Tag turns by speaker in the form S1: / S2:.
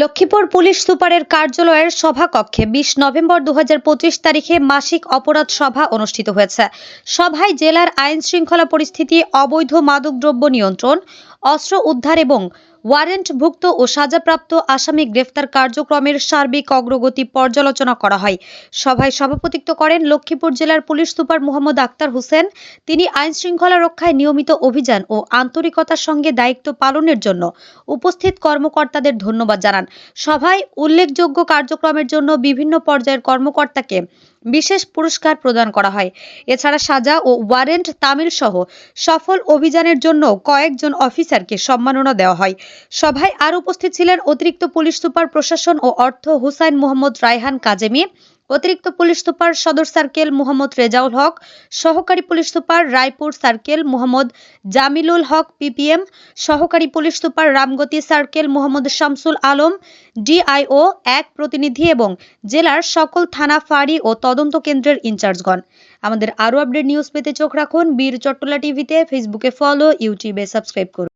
S1: Lakshmipur police সুপারের কার্যালয়ের সভাকক্ষে বিশ নভেম্বর দু হাজার পঁচিশ তারিখে মাসিক অপরাধ সভা অনুষ্ঠিত হয়েছে। সভায় জেলার আইন শৃঙ্খলা পরিস্থিতি, অবৈধ মাদকদ্রব্য নিয়ন্ত্রণ অস্ত্র উদ্ধার এবং ওয়ারেন্টভুক্ত ও সাজাপ্রাপ্ত আসামি গ্রেফতার কার্যক্রমের সার্বিক অগ্রগতি পর্যালোচনা করা হয়। সভায় সভাপতিত্ব করেন লক্ষ্মীপুর জেলার পুলিশ সুপার মোহাম্মদ আক্তার হোসেন। তিনি আইন শৃঙ্খলা রক্ষায় নিয়মিত অভিযান ও আন্তরিকতার সঙ্গে দায়িত্ব পালনের জন্য উপস্থিত কর্মকর্তাদের ধন্যবাদ জানান। সভায় উল্লেখযোগ্য কার্যক্রমের জন্য বিভিন্ন পর্যায়ের কর্মকর্তাকে বিশেষ পুরস্কার প্রদান করা হয়। এছাড়া সাজা ও ওয়ারেন্ট তামিল সহ সফল অভিযানের জন্য কয়েকজন অফিসারকে সম্মাননা দেওয়া হয়। সভায় আর উপস্থিত ছিলেন অতিরিক্ত পুলিশ সুপার প্রশাসন ও অর্থ হুসাইন মোহাম্মদ রায়হান কাজেমি, অতিরিক্ত পুলিশ সুপার সদর সার্কেল মোহাম্মদ রেজাউল হক, সহকারী police super Raipur circle Mohammad Jamilul Haque PPM, সহকারী police super Ramgati circle Mohammad Shamsul Alam, DIO এক প্রতিনিধি এবং জেলার সকল থানা ফাঁড়ি ও তদন্ত কেন্দ্রের ইনচার্জগণ। আমাদের আরও আপডেট নিউজ পেতে চোখ রাখুন বীর চট্টলা টিভিতে, ফেসবুকে ফলো, ইউটিউবে সাবস্ক্রাইব করুন।